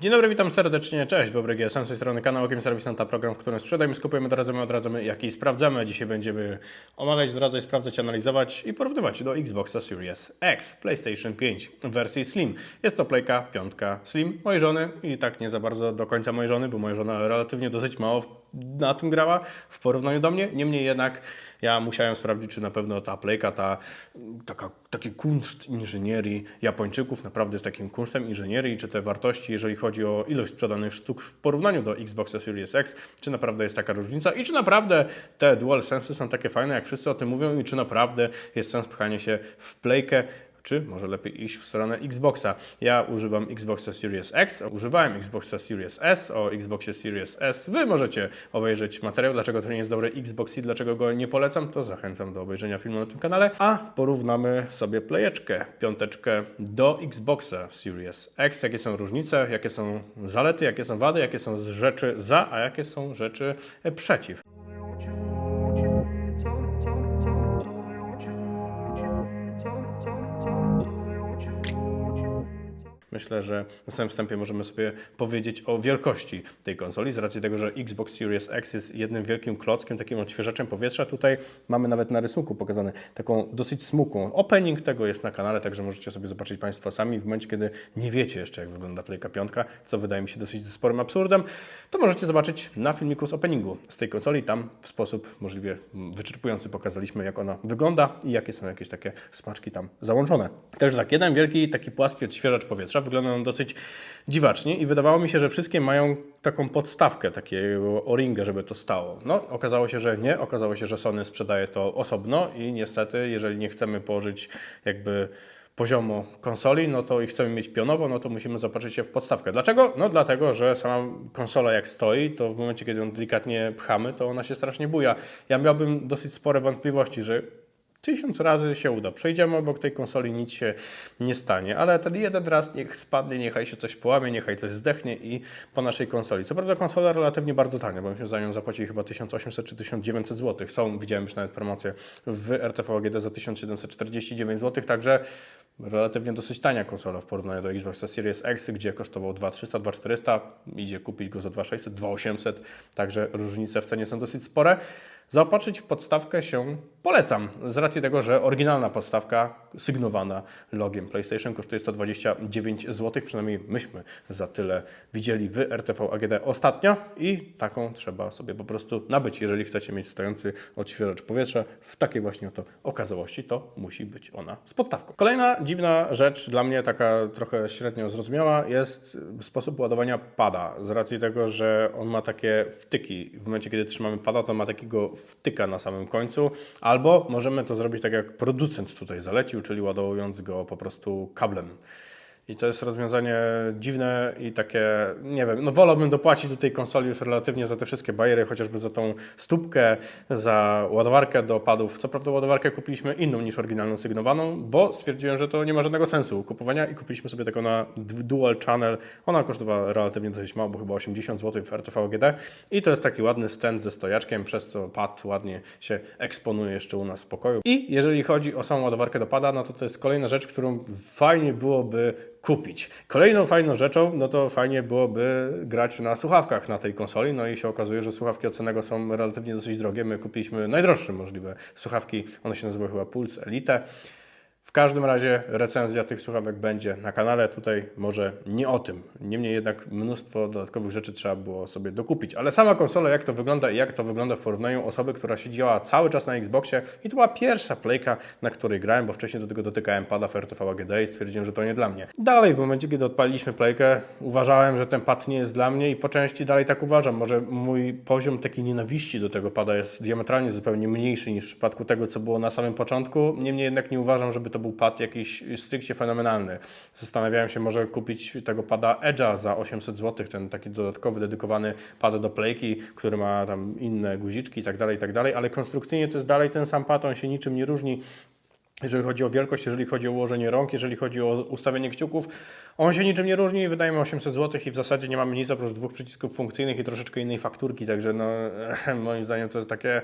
Dzień dobry, witam serdecznie, cześć, Bobry GSM, z tej strony kanał Okiem Serwis Nanta, program, w którym sprzedajemy, skupujemy, doradzamy, odradzamy, jak i sprawdzamy. Dzisiaj będziemy omawiać, doradzać, sprawdzać, analizować i porównywać do Xboxa Series X, PlayStation 5 w wersji Slim. Jest to playka, piątka Slim mojej żony i tak nie za bardzo do końca mojej żony, bo moja żona relatywnie dosyć mało na tym grała w porównaniu do mnie. Niemniej jednak ja musiałem sprawdzić, czy na pewno ta playka, ta, taka, taki kunszt inżynierii Japończyków naprawdę jest takim kunsztem inżynierii, czy te wartości, jeżeli chodzi o ilość sprzedanych sztuk w porównaniu do Xboxa Series X, czy naprawdę jest taka różnica i czy naprawdę te DualSense są takie fajne, jak wszyscy o tym mówią i czy naprawdę jest sens pchanie się w playkę czy może lepiej iść w stronę Xboxa. Ja używam Xboxa Series X, używałem Xboxa Series S, o Xboxie Series S. Wy możecie obejrzeć materiał, dlaczego to nie jest dobry Xbox i dlaczego go nie polecam, to zachęcam do obejrzenia filmu na tym kanale. A porównamy sobie plejeczkę, piąteczkę do Xboxa Series X. Jakie są różnice, jakie są zalety, jakie są wady, jakie są rzeczy za, a jakie są rzeczy przeciw. Myślę, że na samym wstępie możemy sobie powiedzieć o wielkości tej konsoli, z racji tego, że Xbox Series X jest jednym wielkim klockiem, takim odświeżaczem powietrza. Tutaj mamy nawet na rysunku pokazane taką dosyć smukłą. Opening tego jest na kanale, także możecie sobie zobaczyć Państwo sami. W momencie, kiedy nie wiecie jeszcze, jak wygląda Playka 5, co wydaje mi się dosyć sporym absurdem, to możecie zobaczyć na filmiku z openingu z tej konsoli. Tam w sposób możliwie wyczerpujący pokazaliśmy, jak ona wygląda i jakie są jakieś takie smaczki tam załączone. Także tak, jeden wielki taki płaski odświeżacz powietrza. Wygląda on dosyć dziwacznie i wydawało mi się, że wszystkie mają taką podstawkę, takiego o-ringę, żeby to stało. No, okazało się, że nie. Okazało się, że Sony sprzedaje to osobno i niestety, jeżeli nie chcemy położyć jakby poziomu konsoli, no to i chcemy mieć pionowo, no to musimy zapatrzyć się w podstawkę. Dlaczego? No dlatego, że sama konsola jak stoi, to w momencie, kiedy ją delikatnie pchamy, to ona się strasznie buja. Ja miałbym dosyć spore wątpliwości, że tysiąc razy się uda. Przejdziemy obok tej konsoli, nic się nie stanie, ale ten jeden raz niech spadnie, niechaj się coś połamie, niechaj coś zdechnie i po naszej konsoli. Co prawda konsola relatywnie bardzo tania, bo myśmy za nią zapłacili chyba 1800 czy 1900 zł. Są, widziałem już nawet promocję w RTV AGD za 1749 zł, także relatywnie dosyć tania konsola w porównaniu do Xboxa Series X, gdzie kosztował 2300, 2400, idzie kupić go za 2600, 2800, także różnice w cenie są dosyć spore. Zaopatrzyć w podstawkę się polecam, z racji tego, że oryginalna podstawka sygnowana logiem PlayStation kosztuje 129 zł, przynajmniej myśmy za tyle widzieli w RTV AGD ostatnio i taką trzeba sobie po prostu nabyć, jeżeli chcecie mieć stojący odświeżacz powietrza w takiej właśnie oto okazałości, to musi być ona z podstawką. Kolejna dziwna rzecz dla mnie, taka trochę średnio zrozumiała, jest sposób ładowania pada, z racji tego, że on ma takie wtyki. W momencie, kiedy trzymamy pada, to ma takiego wtyka na samym końcu, albo możemy to zrobić tak, jak producent tutaj zalecił, czyli ładowując go po prostu kablem. I to jest rozwiązanie dziwne i takie, nie wiem, no wolałbym dopłacić do tej konsoli już relatywnie za te wszystkie bajery, chociażby za tą stópkę, za ładowarkę do padów. Co prawda ładowarkę kupiliśmy inną niż oryginalną sygnowaną, bo stwierdziłem, że to nie ma żadnego sensu kupowania i kupiliśmy sobie taką na dual channel. Ona kosztowała relatywnie dosyć mało, bo chyba 80 zł w RTV AGD i to jest taki ładny stand ze stojaczkiem, przez co pad ładnie się eksponuje jeszcze u nas w pokoju. I jeżeli chodzi o samą ładowarkę do pada, no to to jest kolejna rzecz, którą fajnie byłoby kupić. Kolejną fajną rzeczą, no to fajnie byłoby grać na słuchawkach na tej konsoli, no i się okazuje, że słuchawki od Sonego są relatywnie dosyć drogie. My kupiliśmy najdroższe możliwe słuchawki, one się nazywały chyba Pulse Elite. W każdym razie recenzja tych słuchawek będzie na kanale. Tutaj może nie o tym. Niemniej jednak mnóstwo dodatkowych rzeczy trzeba było sobie dokupić. Ale sama konsola, jak to wygląda i jak to wygląda w porównaniu osoby, która siedziała cały czas na Xboxie i to była pierwsza playka, na której grałem, bo wcześniej do tego dotykałem pada w AGD i stwierdziłem, że to nie dla mnie. Dalej w momencie, kiedy odpaliliśmy playkę, uważałem, że ten pad nie jest dla mnie i po części dalej tak uważam. Może mój poziom takiej nienawiści do tego pada jest diametralnie zupełnie mniejszy niż w przypadku tego, co było na samym początku. Niemniej jednak nie uważam, żeby to był pad jakiś stricte fenomenalny. Zastanawiałem się, może kupić tego pada Edge'a za 800 zł, ten taki dodatkowy, dedykowany pad do playki, który ma tam inne guziczki i tak dalej, i tak dalej, ale konstrukcyjnie to jest dalej ten sam pad, on się niczym nie różni. Jeżeli chodzi o wielkość, jeżeli chodzi o ułożenie rąk, jeżeli chodzi o ustawienie kciuków, on się niczym nie różni, wydajemy 800 zł i w zasadzie nie mamy nic oprócz dwóch przycisków funkcyjnych i troszeczkę innej fakturki, także no, moim zdaniem to jest takie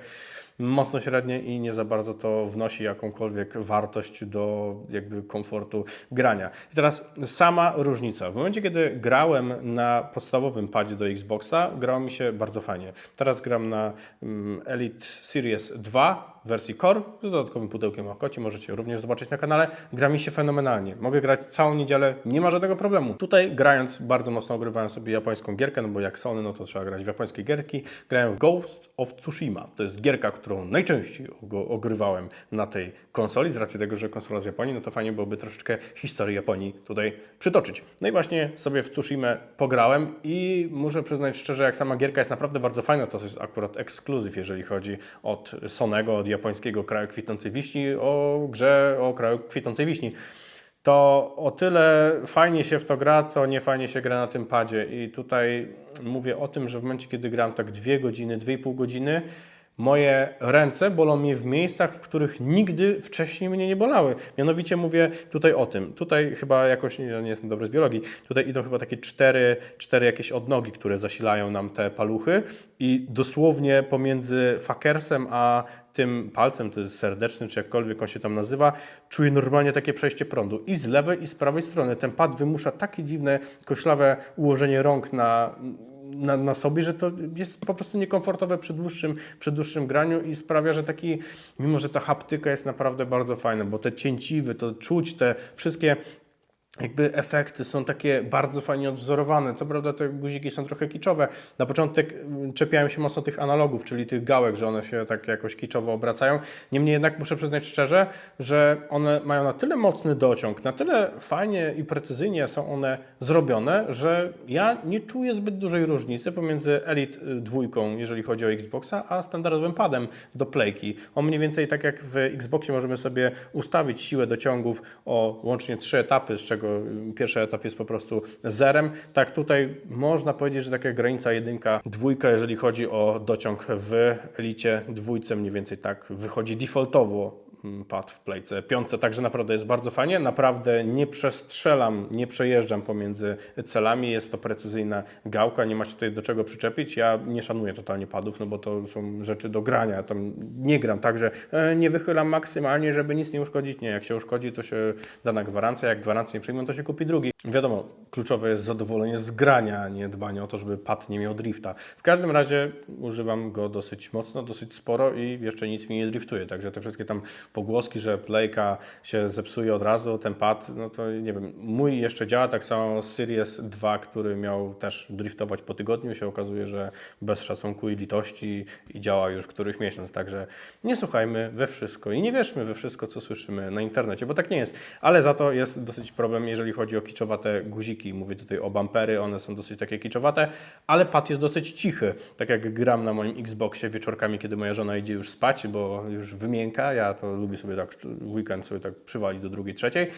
mocno średnie i nie za bardzo to wnosi jakąkolwiek wartość do jakby komfortu grania. I teraz sama różnica. W momencie, kiedy grałem na podstawowym padzie do Xboxa, grało mi się bardzo fajnie. Teraz gram na mm, Elite Series 2 wersji Core z dodatkowym pudełkiem o koci, możecie również zobaczyć na kanale. Gra mi się fenomenalnie. Mogę grać całą niedzielę, nie ma żadnego problemu. Tutaj grając bardzo mocno ogrywałem sobie japońską gierkę, no bo jak Sony, no to trzeba grać w japońskie gierki. Grałem w Ghost of Tsushima. To jest gierka, którą najczęściej og- ogrywałem na tej konsoli, z racji tego, że konsola z Japonii, no to fajnie byłoby troszeczkę historii Japonii tutaj przytoczyć. No i właśnie sobie w Tsushima pograłem i muszę przyznać szczerze, jak sama gierka jest naprawdę bardzo fajna, to jest akurat ekskluzyw, jeżeli chodzi od Sonego, od japońskiego kraju kwitnącej wiśni, o grze o kraju kwitnącej wiśni to o tyle fajnie się w to gra, co nie fajnie się gra na tym padzie. I tutaj mówię o tym, że w momencie, kiedy gram tak dwie godziny, dwie i pół godziny, moje ręce bolą mnie w miejscach, w których nigdy wcześniej mnie nie bolały. Mianowicie mówię tutaj o tym. Tutaj chyba jakoś, nie, nie jestem dobry z biologii, tutaj idą chyba takie cztery, cztery jakieś odnogi, które zasilają nam te paluchy i dosłownie pomiędzy fakersem a tym palcem, to jest serdeczny, czy jakkolwiek on się tam nazywa, czuję normalnie takie przejście prądu. I z lewej, i z prawej strony. Ten pad wymusza takie dziwne, koślawe ułożenie rąk na, na, na sobie, że to jest po prostu niekomfortowe przy dłuższym, przy dłuższym graniu i sprawia, że taki, mimo że ta haptyka jest naprawdę bardzo fajna, bo te cięciwy, to czuć, te wszystkie jakby efekty są takie bardzo fajnie odwzorowane. Co prawda te guziki są trochę kiczowe. Na początek mm, czepiałem się mocno tych analogów, czyli tych gałek, że one się tak jakoś kiczowo obracają. Niemniej jednak muszę przyznać szczerze, że one mają na tyle mocny dociąg, na tyle fajnie i precyzyjnie są one zrobione, że ja nie czuję zbyt dużej różnicy pomiędzy Elite y, dwójką, jeżeli chodzi o Xboxa, a standardowym padem do playki. On mniej więcej tak jak w Xboxie możemy sobie ustawić siłę dociągów o łącznie trzy etapy, z czego pierwszy etap jest po prostu zerem. Tak tutaj można powiedzieć, że taka granica jedynka, dwójka, jeżeli chodzi o dociąg w Elicie dwójce mniej więcej tak wychodzi defaultowo pad w playce piątce, także naprawdę jest bardzo fajnie. Naprawdę nie przestrzelam, nie przejeżdżam pomiędzy celami, jest to precyzyjna gałka, nie macie tutaj do czego przyczepić. Ja nie szanuję totalnie padów, no bo to są rzeczy do grania, ja tam nie gram, także e, nie wychylam maksymalnie, żeby nic nie uszkodzić. Nie, jak się uszkodzi, to się da na gwarancję, jak gwarancję nie przyjmą, to się kupi drugi. Wiadomo, kluczowe jest zadowolenie z grania, a nie dbanie o to, żeby pad nie miał drifta. W każdym razie używam go dosyć mocno, dosyć sporo i jeszcze nic mi nie driftuje, także te wszystkie tam pogłoski, że playka się zepsuje od razu, ten pad, no to nie wiem, mój jeszcze działa, tak samo Series 2, który miał też driftować po tygodniu, się okazuje, że bez szacunku i litości i działa już któryś miesiąc, także nie słuchajmy we wszystko i nie wierzmy we wszystko, co słyszymy na internecie, bo tak nie jest, ale za to jest dosyć problem, jeżeli chodzi o kiczowate guziki, mówię tutaj o bumpery, one są dosyć takie kiczowate, ale pad jest dosyć cichy, tak jak gram na moim Xboxie wieczorkami, kiedy moja żona idzie już spać, bo już wymięka, ja to lubię sobie tak w weekend sobie tak przywalić do drugiej, trzeciej,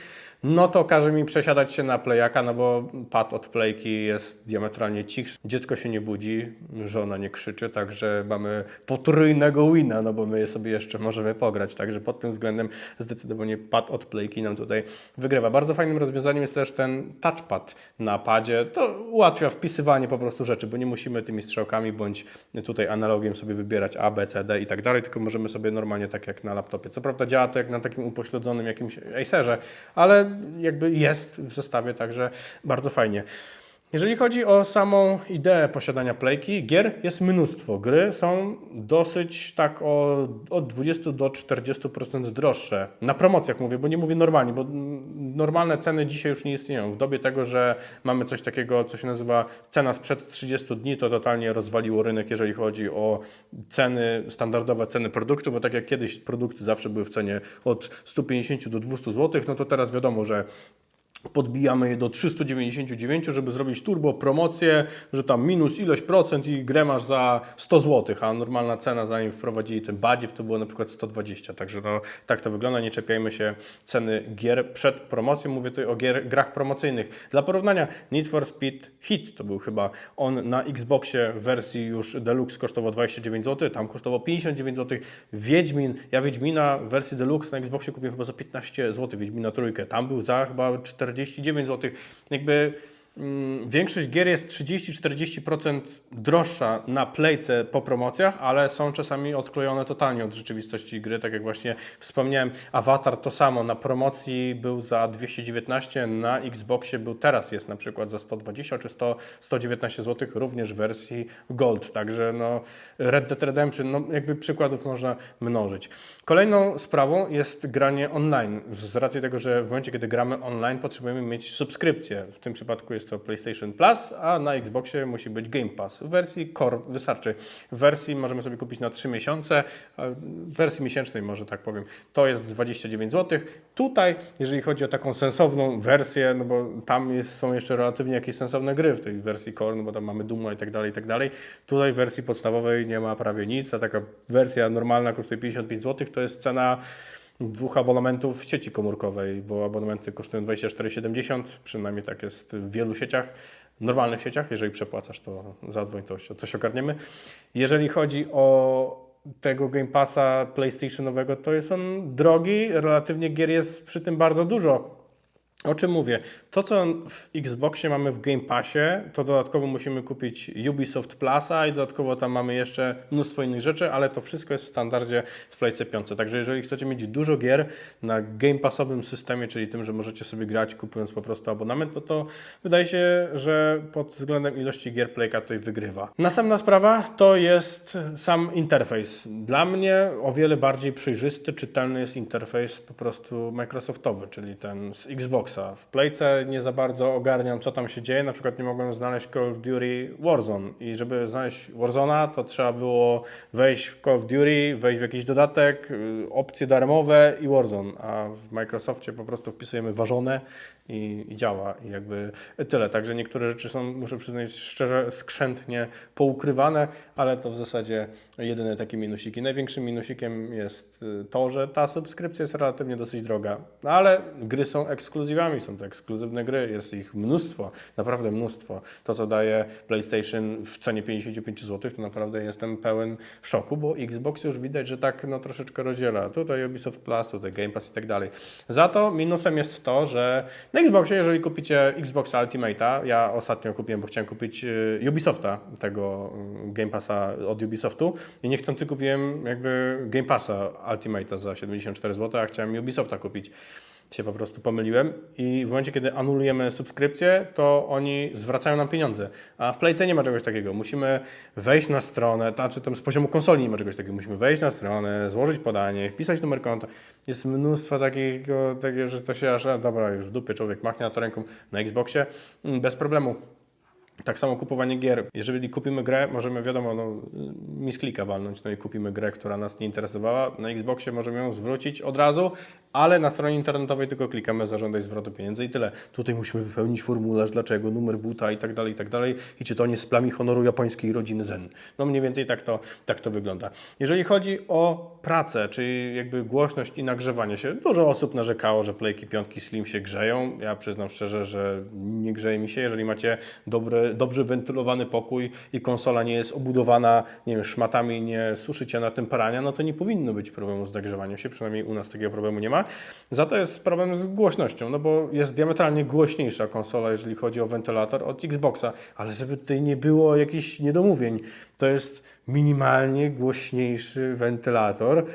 no to każe mi przesiadać się na playaka, no bo pad od playki jest diametralnie cichszy. Dziecko się nie budzi, żona nie krzyczy, także mamy potrójnego wina, no bo my sobie jeszcze możemy pograć, także pod tym względem zdecydowanie pad od playki nam tutaj wygrywa. Bardzo fajnym rozwiązaniem jest też ten touchpad na padzie. To ułatwia wpisywanie po prostu rzeczy, bo nie musimy tymi strzałkami bądź tutaj analogiem sobie wybierać A, B, C, D i tak dalej, tylko możemy sobie normalnie tak jak na laptopie. Co prawda działa to jak na takim upośledzonym jakimś Acerze, ale jakby jest w zestawie, także bardzo fajnie. Jeżeli chodzi o samą ideę posiadania playki, gier jest mnóstwo. Gry są dosyć tak o, od 20 do 40% droższe. Na promocjach mówię, bo nie mówię normalnie, bo normalne ceny dzisiaj już nie istnieją. W dobie tego, że mamy coś takiego, co się nazywa cena sprzed 30 dni, to totalnie rozwaliło rynek, jeżeli chodzi o ceny, standardowe ceny produktu, bo tak jak kiedyś produkty zawsze były w cenie od 150 do 200 zł, no to teraz wiadomo, że podbijamy je do 399, żeby zrobić turbo promocję, że tam minus ilość procent i grę masz za 100 zł, a normalna cena zanim wprowadzili ten badziew to było na przykład 120, także no, tak to wygląda, nie czepiajmy się ceny gier przed promocją, mówię tutaj o gier, grach promocyjnych. Dla porównania Need for Speed Hit to był chyba on na Xboxie w wersji już Deluxe kosztował 29 zł, tam kosztował 59 zł. Wiedźmin, ja Wiedźmina w wersji Deluxe na Xboxie kupiłem chyba za 15 zł, Wiedźmina trójkę, tam był za chyba 49 zł. Jakby mm, większość gier jest 30-40% droższa na playce po promocjach, ale są czasami odklejone totalnie od rzeczywistości gry, tak jak właśnie wspomniałem, Avatar to samo, na promocji był za 219, na Xboxie był teraz jest na przykład za 120 czy 100, 119 zł, również w wersji Gold, także no Red Dead Redemption, no jakby przykładów można mnożyć. Kolejną sprawą jest granie online, z racji tego, że w momencie, kiedy gramy online potrzebujemy mieć subskrypcję, w tym przypadku jest to PlayStation Plus, a na Xboxie musi być Game Pass. W wersji Core wystarczy. W wersji możemy sobie kupić na 3 miesiące, w wersji miesięcznej może tak powiem, to jest 29 zł. Tutaj, jeżeli chodzi o taką sensowną wersję, no bo tam jest, są jeszcze relatywnie jakieś sensowne gry w tej wersji Core, no bo tam mamy Duma i tak dalej, i tak dalej. Tutaj w wersji podstawowej nie ma prawie nic, a taka wersja normalna kosztuje 55 zł, to jest cena dwóch abonamentów w sieci komórkowej, bo abonamenty kosztują 24,70, przynajmniej tak jest w wielu sieciach, normalnych sieciach, jeżeli przepłacasz to zadzwoń, to coś ogarniemy. Jeżeli chodzi o tego Game Passa PlayStationowego, to jest on drogi, relatywnie gier jest przy tym bardzo dużo. O czym mówię? To, co w Xboxie mamy w Game Passie, to dodatkowo musimy kupić Ubisoft Plusa i dodatkowo tam mamy jeszcze mnóstwo innych rzeczy, ale to wszystko jest w standardzie w Playce 5. Także jeżeli chcecie mieć dużo gier na Game Passowym systemie, czyli tym, że możecie sobie grać kupując po prostu abonament, no to wydaje się, że pod względem ilości gier Playka tutaj wygrywa. Następna sprawa to jest sam interfejs. Dla mnie o wiele bardziej przejrzysty, czytelny jest interfejs po prostu Microsoftowy, czyli ten z Xboxa. W Playce nie za bardzo ogarniam, co tam się dzieje. Na przykład nie mogłem znaleźć Call of Duty Warzone i żeby znaleźć Warzona, to trzeba było wejść w Call of Duty, wejść w jakiś dodatek, y, opcje darmowe i Warzone, a w Microsoftie po prostu wpisujemy ważone i, i działa. I jakby tyle. Także niektóre rzeczy są, muszę przyznać szczerze, skrzętnie poukrywane, ale to w zasadzie jedyne takie minusiki. Największym minusikiem jest y, to, że ta subskrypcja jest relatywnie dosyć droga. No ale gry są są to ekskluzywne gry, jest ich mnóstwo, naprawdę mnóstwo. To, co daje PlayStation w cenie 55 zł, to naprawdę jestem pełen szoku, bo Xbox już widać, że tak no, troszeczkę rozdziela. Tutaj Ubisoft Plus, tutaj Game Pass i tak dalej. Za to minusem jest to, że na Xboxie, jeżeli kupicie Xbox Ultimate'a, ja ostatnio kupiłem, bo chciałem kupić y, Ubisofta, tego y, Game Passa od Ubisoftu i niechcący kupiłem jakby Game Passa Ultimate'a za 74 zł, a chciałem Ubisofta kupić się po prostu pomyliłem i w momencie, kiedy anulujemy subskrypcję, to oni zwracają nam pieniądze. A w Playce nie ma czegoś takiego. Musimy wejść na stronę, to znaczy tam z poziomu konsoli nie ma czegoś takiego. Musimy wejść na stronę, złożyć podanie, wpisać numer konta. Jest mnóstwo takiego, takiego że to się aż, dobra, już w dupie człowiek machnie na to ręką na Xboxie, mm, bez problemu. Tak samo kupowanie gier. Jeżeli kupimy grę, możemy, wiadomo, no, misklika walnąć, no i kupimy grę, która nas nie interesowała. Na Xboxie możemy ją zwrócić od razu, ale na stronie internetowej tylko klikamy zażądaj zwrotu pieniędzy i tyle. Tutaj musimy wypełnić formularz, dlaczego, numer buta i tak dalej, i tak dalej. I czy to nie z plami honoru japońskiej rodziny Zen. No mniej więcej tak to, tak to wygląda. Jeżeli chodzi o pracę, czyli jakby głośność i nagrzewanie się, dużo osób narzekało, że playki piątki Slim się grzeją. Ja przyznam szczerze, że nie grzeje mi się. Jeżeli macie dobry, dobrze wentylowany pokój i konsola nie jest obudowana, nie wiem, szmatami, nie suszycie na tym parania, no to nie powinno być problemu z nagrzewaniem się, przynajmniej u nas takiego problemu nie ma. Za to jest problem z głośnością, no bo jest diametralnie głośniejsza konsola, jeżeli chodzi o wentylator od Xboxa, ale żeby tutaj nie było jakichś niedomówień, to jest minimalnie głośniejszy wentylator,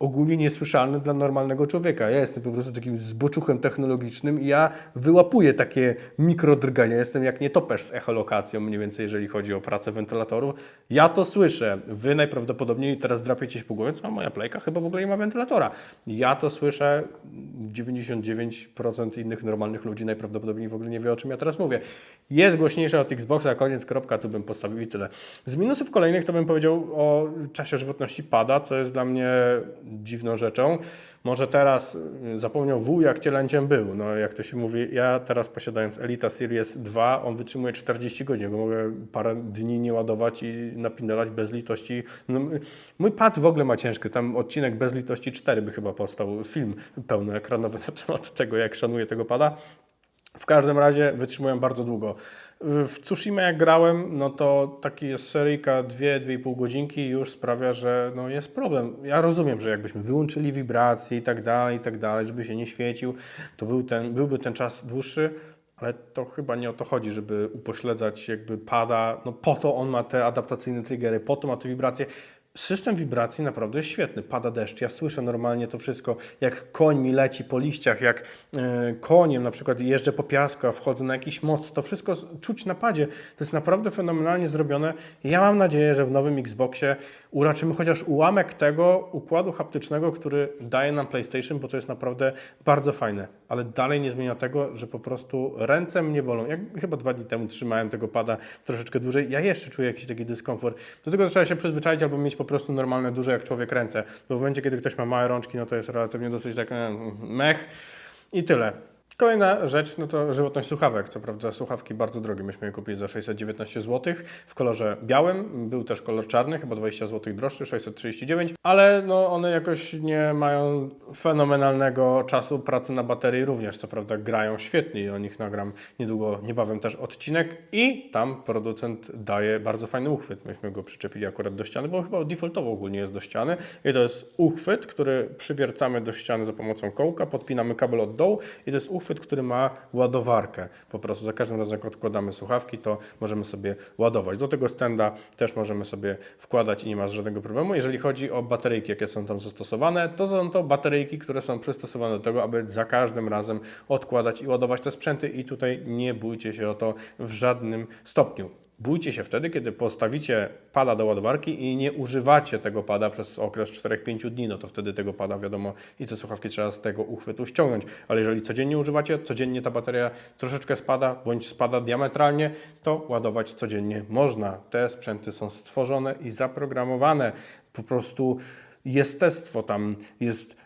ogólnie niesłyszalny dla normalnego człowieka. Ja jestem po prostu takim zboczuchem technologicznym i ja wyłapuję takie mikrodrgania. Jestem jak nietoperz z echolokacją, mniej więcej jeżeli chodzi o pracę wentylatorów. Ja to słyszę. Wy najprawdopodobniej teraz drapiecie się po głowie, a moja plejka chyba w ogóle nie ma wentylatora. Ja to słyszę. 99% innych normalnych ludzi najprawdopodobniej w ogóle nie wie, o czym ja teraz mówię. Jest głośniejsza od Xboxa, koniec, kropka, tu bym postawił i tyle. Z minusów kolejnych to bym powiedział o czasie żywotności pada, co jest dla mnie dziwną rzeczą. Może teraz y, zapomniał wół, jak cielęciem był. No, jak to się mówi, ja teraz posiadając Elita Series 2, on wytrzymuje 40 godzin, bo mogę parę dni nie ładować i napindalać bez litości. No, mój pad w ogóle ma ciężki, tam odcinek bez litości 4 by chyba powstał, film pełnoekranowy na temat tego, jak szanuję tego pada. W każdym razie wytrzymują bardzo długo. W Tsushima jak grałem, no to taki jest seryjka 2-2,5 godzinki już sprawia, że no jest problem. Ja rozumiem, że jakbyśmy wyłączyli wibracje i tak dalej, i tak dalej, żeby się nie świecił, to był ten, byłby ten czas dłuższy, ale to chyba nie o to chodzi, żeby upośledzać jakby pada. No po to on ma te adaptacyjne triggery, po to ma te wibracje. System wibracji naprawdę jest świetny. Pada deszcz, ja słyszę normalnie to wszystko, jak koń mi leci po liściach, jak e, koniem na przykład jeżdżę po piasku, a wchodzę na jakiś most. To wszystko czuć na padzie. To jest naprawdę fenomenalnie zrobione. Ja mam nadzieję, że w nowym Xboxie uraczymy chociaż ułamek tego układu haptycznego, który daje nam PlayStation, bo to jest naprawdę bardzo fajne. Ale dalej nie zmienia tego, że po prostu ręce mnie bolą. Jak chyba dwa dni temu trzymałem tego pada troszeczkę dłużej, ja jeszcze czuję jakiś taki dyskomfort. Do tego trzeba się przyzwyczaić albo mieć po prostu normalne, duże jak człowiek ręce. Bo w momencie, kiedy ktoś ma małe rączki, no to jest relatywnie dosyć tak e, mech i tyle. Kolejna rzecz, no to żywotność słuchawek. Co prawda słuchawki bardzo drogie. Myśmy je kupili za 619 zł w kolorze białym. Był też kolor czarny, chyba 20 zł droższy, 639, ale no one jakoś nie mają fenomenalnego czasu pracy na baterii również. Co prawda grają świetnie i o nich nagram niedługo, niebawem też odcinek i tam producent daje bardzo fajny uchwyt. Myśmy go przyczepili akurat do ściany, bo chyba defaultowo ogólnie jest do ściany i to jest uchwyt, który przywiercamy do ściany za pomocą kołka, podpinamy kabel od dołu i to jest uchwyt, który ma ładowarkę. Po prostu za każdym razem jak odkładamy słuchawki, to możemy sobie ładować. Do tego stenda też możemy sobie wkładać i nie ma żadnego problemu. Jeżeli chodzi o bateryjki, jakie są tam zastosowane, to są to bateryjki, które są przystosowane do tego, aby za każdym razem odkładać i ładować te sprzęty i tutaj nie bójcie się o to w żadnym stopniu. Bójcie się wtedy, kiedy postawicie pada do ładowarki i nie używacie tego pada przez okres 4-5 dni, no to wtedy tego pada wiadomo i te słuchawki trzeba z tego uchwytu ściągnąć. Ale jeżeli codziennie używacie, codziennie ta bateria troszeczkę spada bądź spada diametralnie, to ładować codziennie można. Te sprzęty są stworzone i zaprogramowane. Po prostu jestestwo tam jest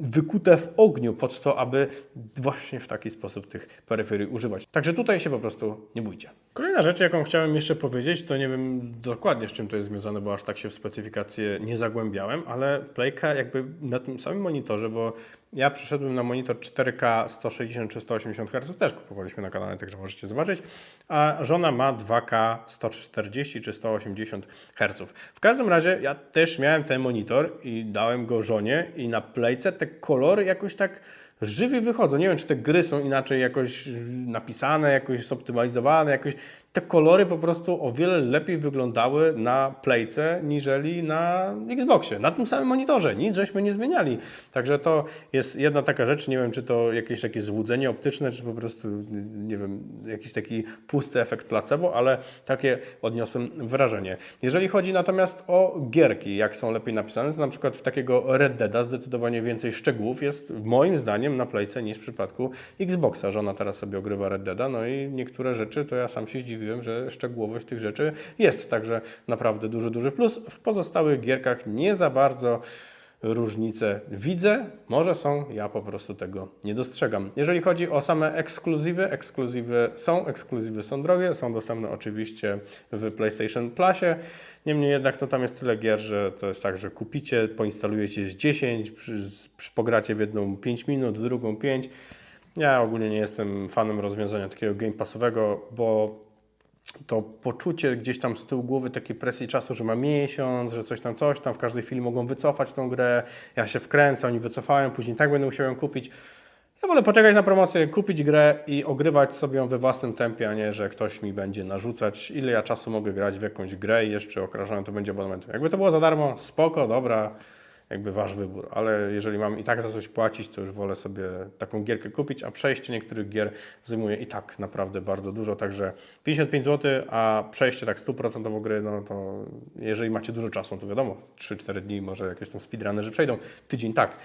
wykute w ogniu pod to, aby właśnie w taki sposób tych peryferii używać. Także tutaj się po prostu nie bójcie. Kolejna rzecz, jaką chciałem jeszcze powiedzieć, to nie wiem dokładnie z czym to jest związane, bo aż tak się w specyfikację nie zagłębiałem, ale Playka jakby na tym samym monitorze, bo ja przeszedłem na monitor 4K 160 czy 180 Hz, też kupowaliśmy na kanale, także możecie zobaczyć, a żona ma 2K 140 czy 180 Hz. W każdym razie ja też miałem ten monitor i dałem go żonie i na Playce te kolory jakoś tak żywie wychodzą. Nie wiem, czy te gry są inaczej jakoś napisane, jakoś zoptymalizowane, jakoś te kolory po prostu o wiele lepiej wyglądały na Playce niżeli na Xboxie, na tym samym monitorze. Nic żeśmy nie zmieniali. Także to jest jedna taka rzecz, nie wiem, czy to jakieś takie złudzenie optyczne, czy po prostu, nie wiem, jakiś taki pusty efekt placebo, ale takie odniosłem wrażenie. Jeżeli chodzi natomiast o gierki, jak są lepiej napisane, to na przykład w takiego Red Deada zdecydowanie więcej szczegółów jest moim zdaniem na Playce niż w przypadku Xboxa. Żona teraz sobie ogrywa Red Deada, no i niektóre rzeczy to ja sam się zdziwiłem, że szczegółowość tych rzeczy jest. Także naprawdę duży, duży plus. W pozostałych gierkach nie za bardzo różnice widzę, może są, ja po prostu tego nie dostrzegam. Jeżeli chodzi o same ekskluzywy, ekskluzywy są, ekskluzywy są drogie, są dostępne oczywiście w PlayStation Plusie. Niemniej jednak to tam jest tyle gier, że to jest tak, że kupicie, poinstalujecie z 10, przy, przy, pogracie w jedną 5 minut, w drugą 5. Ja ogólnie nie jestem fanem rozwiązania takiego game passowego, bo to poczucie gdzieś tam z tyłu głowy takiej presji czasu, że ma miesiąc, że coś tam, coś tam, w każdej chwili mogą wycofać tą grę, ja się wkręcę, oni wycofają, później tak będę musiał ją kupić. Ja wolę poczekać na promocję, kupić grę i ogrywać sobie ją we własnym tempie, a nie, że ktoś mi będzie narzucać, ile ja czasu mogę grać w jakąś grę i jeszcze okraszony to będzie abonamentem. Jakby to było za darmo, spoko, dobra, jakby wasz wybór, ale jeżeli mam i tak za coś płacić, to już wolę sobie taką gierkę kupić, a przejście niektórych gier zajmuje i tak naprawdę bardzo dużo, także 55 zł, a przejście tak 100% gry, no to jeżeli macie dużo czasu, to wiadomo, 3-4 dni może jakieś tam speedruny, że przejdą, tydzień tak.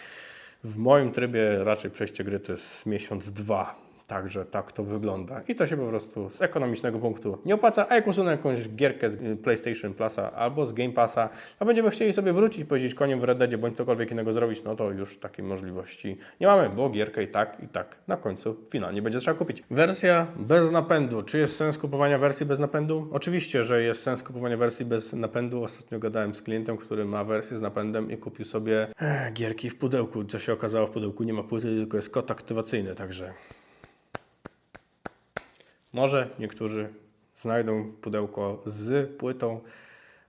W moim trybie raczej przejście gry to jest miesiąc, dwa. Także tak to wygląda. I to się po prostu z ekonomicznego punktu nie opłaca. A jak usunę jakąś gierkę z y, PlayStation Plusa albo z Game Passa, a będziemy chcieli sobie wrócić, pojeździć koniem w Red Deadzie, bądź cokolwiek innego zrobić, no to już takiej możliwości nie mamy, bo gierkę i tak, i tak na końcu finalnie będzie trzeba kupić. Wersja bez napędu. Czy jest sens kupowania wersji bez napędu? Oczywiście, że jest sens kupowania wersji bez napędu. Ostatnio gadałem z klientem, który ma wersję z napędem i kupił sobie eh, gierki w pudełku. Co się okazało, w pudełku nie ma płyty, tylko jest kod aktywacyjny, także może niektórzy znajdą pudełko z płytą,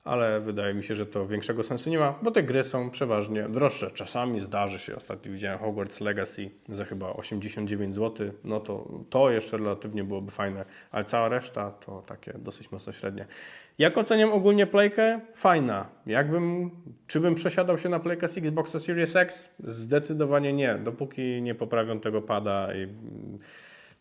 ale wydaje mi się, że to większego sensu nie ma, bo te gry są przeważnie droższe. Czasami zdarzy się, ostatnio widziałem Hogwarts Legacy za chyba 89 zł, no to to jeszcze relatywnie byłoby fajne, ale cała reszta to takie dosyć mocno średnie. Jak oceniam ogólnie playkę? Fajna. Jakbym, czy bym przesiadał się na playkę z Xboxa Series X? Zdecydowanie nie, dopóki nie poprawią tego pada i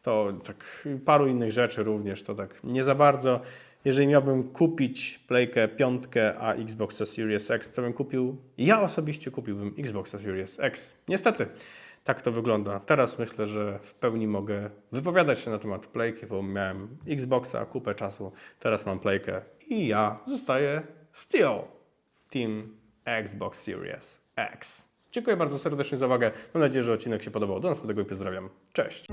to tak paru innych rzeczy również, to tak nie za bardzo. Jeżeli miałbym kupić Playkę piątkę, a Xboxa Series X, co bym kupił? Ja osobiście kupiłbym Xboxa Series X. Niestety, tak to wygląda. Teraz myślę, że w pełni mogę wypowiadać się na temat Playki, bo miałem Xboxa kupę czasu, teraz mam Playkę i ja zostaję still Team Xbox Series X. Dziękuję bardzo serdecznie za uwagę. Mam nadzieję, że odcinek się podobał. Do następnego i pozdrawiam. Cześć!